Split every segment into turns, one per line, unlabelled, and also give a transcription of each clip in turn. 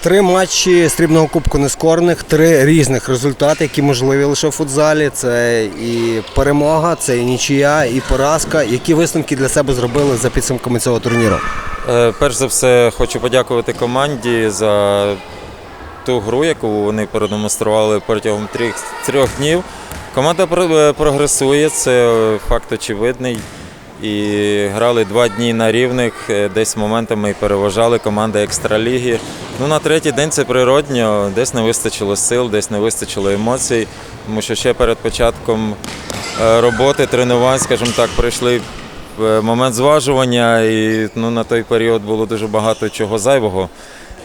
Три матчі срібного кубку нескорених, три різних результати, які можливі лише в футзалі. Це і перемога, це і нічия, і поразка. Які висновки для себе зробили за підсумками цього турніру?
Е, Перш за все, хочу подякувати команді за ту гру, яку вони продемонстрували протягом трьох, днів. Команда е, прогресує, це факт очевидний. І грали два дні на рівних, е, десь моментами і переважали команди екстраліги. Ну, на третій день це природньо, десь не вистачило сил, десь не вистачило емоцій, тому що ще перед початком е, роботи, тренувань, скажімо так, прийшли в момент зважування, і ну, на той період було дуже багато чого зайвого.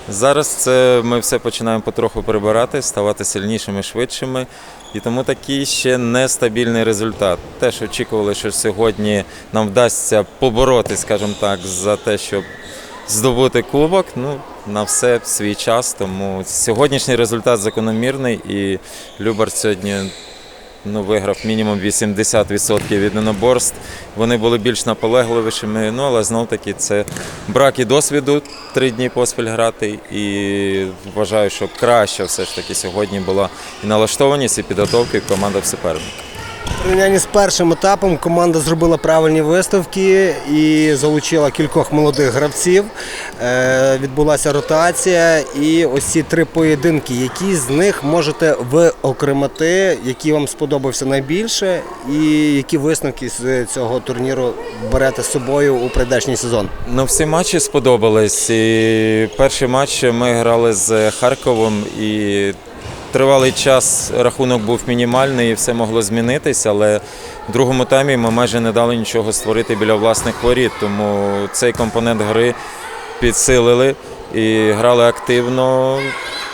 Зараз це ми все починаємо потроху прибирати, ставати сильнішими, швидшими. І тому такий ще нестабільний результат. Теж очікували, що сьогодні нам вдасться поборотись, скажімо так, за те, щоб здобути кубок. Ну, на все свій час. Тому сьогоднішній результат закономірний і Любар сьогодні ну, виграв мінімум 80% від единоборств. Вони були більш наполегливішими, ну але знов таки це брак і досвіду три дні поспіль грати. І вважаю, що краще все ж таки сьогодні була і налаштованість, і підготовка, і команда в суперника.
В порівнянні з першим етапом команда зробила правильні виставки і залучила кількох молодих гравців. Е, відбулася ротація. І ось ці три поєдинки, які з них можете виокремити, які вам сподобався найбільше, і які висновки з цього турніру берете з собою у прийдешній сезон?
Ну, всі матчі сподобались. І перший матч ми грали з Харковом і тривалий час рахунок був мінімальний і все могло змінитися, але в другому таймі ми майже не дали нічого створити біля власних воріт, тому цей компонент гри підсилили і грали активно,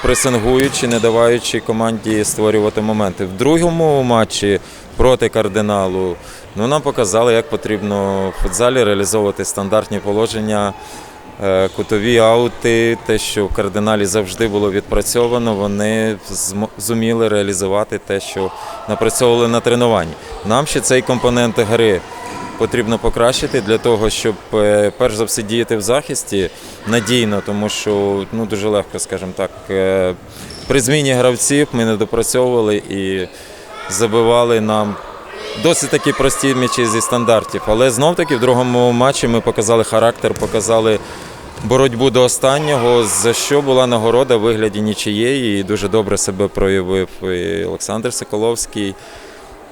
пресингуючи, не даваючи команді створювати моменти. В другому матчі проти кардиналу ну, нам показали, як потрібно в футзалі реалізовувати стандартні положення. Е, Кутові аути, те, що в кардиналі завжди було відпрацьовано, вони зуміли реалізувати те, що напрацьовували на тренуванні. Нам ще цей компонент гри потрібно покращити для того, щоб е, перш за все діяти в захисті надійно, тому що ну, дуже легко, скажімо так, е, при зміні гравців ми не допрацьовували і забивали нам досить такі прості м'ячі зі стандартів. Але знов таки в другому матчі ми показали характер, показали боротьбу до останнього, за що була нагорода в вигляді нічиєї. І дуже добре себе проявив і Олександр Соколовський,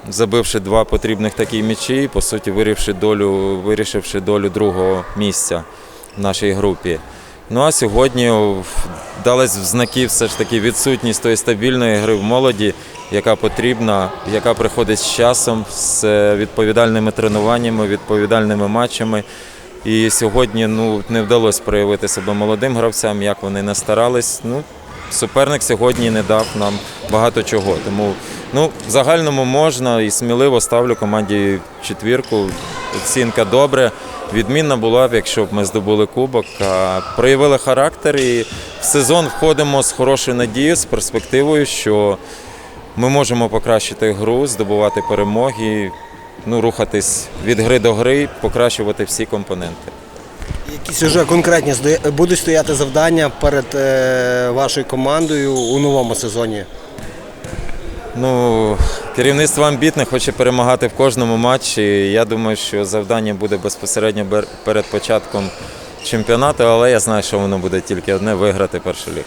забивши два потрібних такі м'ячі, по суті, вирішивши долю, вирішивши долю другого місця в нашій групі. Ну а сьогодні далась в знаки все ж таки відсутність тої стабільної гри в молоді, яка потрібна, яка приходить з часом, з е, відповідальними тренуваннями, відповідальними матчами. І сьогодні ну, не вдалося проявити себе молодим гравцям, як вони не старались. Ну, суперник сьогодні не дав нам багато чого. Тому ну, в загальному можна і сміливо ставлю команді четвірку. Оцінка добре. Відмінна була б, якщо б ми здобули кубок. А проявили характер і в сезон входимо з хорошою надією, з перспективою, що ми можемо покращити гру, здобувати перемоги, ну, рухатись від гри до гри, покращувати всі компоненти.
Якісь вже конкретні будуть стояти завдання перед е, вашою командою у новому сезоні?
Ну, керівництво амбітне, хоче перемагати в кожному матчі. Я думаю, що завдання буде безпосередньо перед початком чемпіонату, але я знаю, що воно буде тільки одне виграти першу лігу.